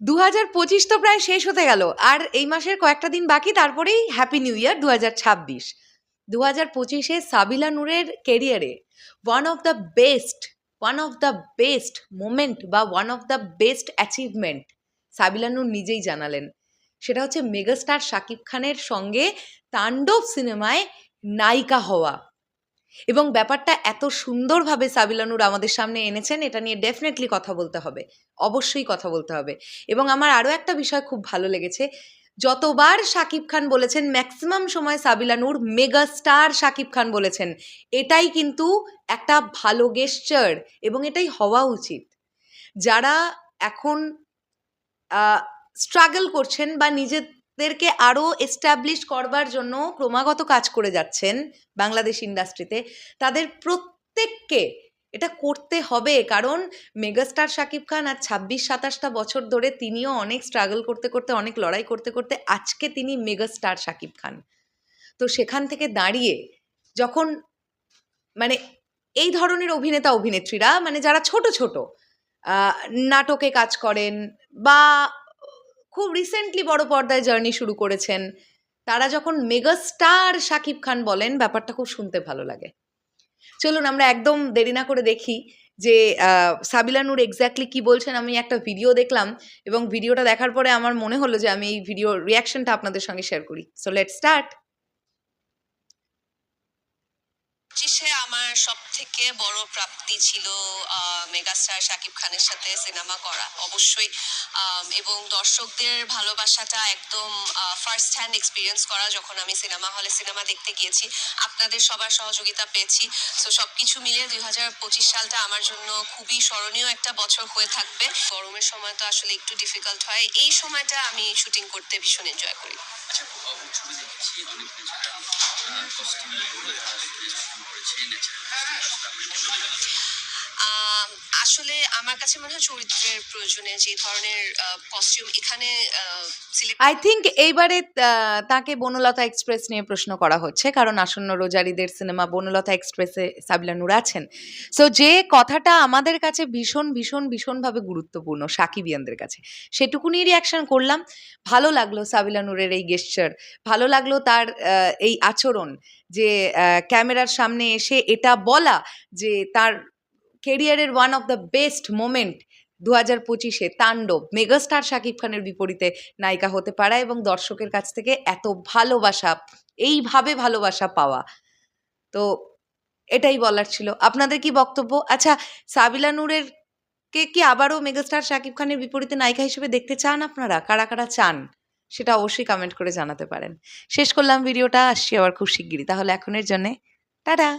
দু হাজার পঁচিশ তো প্রায় শেষ হতে গেল। আর এই মাসের কয়েকটা দিন বাকি, তারপরেই হ্যাপি নিউ ইয়ার দু হাজার ছাব্বিশ। দু হাজার পঁচিশে সাবিলা নূরের কেরিয়ারে one of the best one of the best moment বা one of the best achievement Sabila Nur নিজেই জানালেন। সেটা হচ্ছে মেগাস্টার শাকিব খানের সঙ্গে তাণ্ডব সিনেমায় নায়িকা হওয়া। এবং ব্যাপারটা এত সুন্দরভাবে সাবিলানুর আমাদের সামনে এনেছেন, এটা নিয়ে ডেফিনেটলি কথা বলতে হবে। অবশ্যই কথা বলতে হবে। এবং আমার আরও একটা বিষয় খুব ভালো লেগেছে। যতবার শাকিব খান বলেছেন ম্যাক্সিমাম সময় সাবিলানুর মেগা স্টার শাকিব খান বলেছেন। এটাই কিন্তু একটা ভালো গেস্টার এবং এটাই হওয়া উচিত। যারা এখন স্ট্রাগল করছেন বা নিজেদেরকে আরও এস্টাবলিশ করবার জন্য ক্রমাগত কাজ করে যাচ্ছেন বাংলাদেশ ইন্ডাস্ট্রিতে তাদের প্রত্যেককে এটা করতে হবে, কারণ মেগাস্টার শাকিব খান আর ছাব্বিশ, সাতাশটা বছর ধরে তিনিও অনেক স্ট্রাগল করতে করতে, অনেক লড়াই করতে করতে আজকে তিনি মেগাস্টার শাকিব খান। তো সেখান থেকে দাঁড়িয়ে যখন মানে এই ধরনের অভিনেতা, অভিনেত্রীরা মানে যারা ছোট ছোট নাটকে কাজ করেন বা খুব রিসেন্টলি বড় পর্দায় জার্নি শুরু করেছেন। তারা যখন মেগাস্টার শাকিব খান বলেন, ব্যাপারটা খুব শুনতে ভালো লাগে। চলুন, আমরা একদম দেরি না করে দেখি যে সাবিলা নূর এক্স্যাক্টলি কি বলছেন। আমি একটা ভিডিও দেখলাম এবং ভিডিওটা দেখার পরে আমার মনে হলো যে, আমি এই ভিডিও রিয়াকশনটা আপনাদের সঙ্গে শেয়ার করি। সো লেট স্টার্ট পঁচিশে আমার সব থেকে বড় প্রাপ্তি ছিল মেগাস্টার শাকিব খানের সাথে সিনেমা করা। অবশ্যই এবং দর্শকদের ভালোবাসাটা একদম ফার্স্ট হ্যান্ড এক্সপিরিয়েন্স করা যখন আমি সিনেমা হলে সিনেমা দেখতে গিয়েছি। আপনাদের সবার সহযোগিতা পেয়েছি। সো সব কিছু মিলিয়ে দুই হাজার পঁচিশ সালটা আমার জন্য খুবই স্মরণীয় একটা বছর হয়ে থাকবে। গরমের সময় তো আসলে একটু ডিফিকাল্ট হয়। এই সময়টা আমি শুটিং করতে ভীষণ এনজয় করি। আচ্ছা ছবি দেখেছি, অনেক ন্যাচারাল কস্টিউম করেছে ন্যাচারাল আম, আসলে আমার কাছে মনে হয় চরিত্রের প্রয়োজনে যে ধরনের কস্টিউম এখানে আই থিঙ্ক এইবারে তাকে বনলতা এক্সপ্রেস নিয়ে প্রশ্ন করা হচ্ছে। কারণ আসন্ন রোজারিদের সিনেমা বনলতা এক্সপ্রেসে সাবিলা নূর আছেন। সো যে কথাটা আমাদের কাছে ভীষণ ভীষণ, ভীষণভাবে গুরুত্বপূর্ণ সাকিবিয়ানদের কাছে সেটুকুনি রিয়াকশন করলাম। ভালো লাগল সাবিলা নূরের এই গেস্টার ভালো লাগল তার এই আচরণ যে ক্যামেরার সামনে এসে এটা বলা যে তার কেরিয়ারের one of the best moment দু হাজার পঁচিশে তাণ্ডব। মেগাস্টার শাকিব খানের বিপরীতে নায়িকা হতে পারা এবং দর্শকের কাছ থেকে এত ভালোবাসা, এইভাবে ভালোবাসা পাওয়া। তো এটাই বলার ছিল। আপনাদের কি বক্তব্য? আচ্ছা সাবিলা নূরের কে কি আবারও মেগাস্টার শাকিব খানের বিপরীতে নায়িকা হিসেবে দেখতে চান আপনারা? কারা কারা চান? সেটা অবশ্যই কমেন্ট করে জানাতে পারেন। শেষ করলাম ভিডিওটা। আসছি আবার খুব শিগগিরই। তাহলে এখনের জন্যে, টাটা!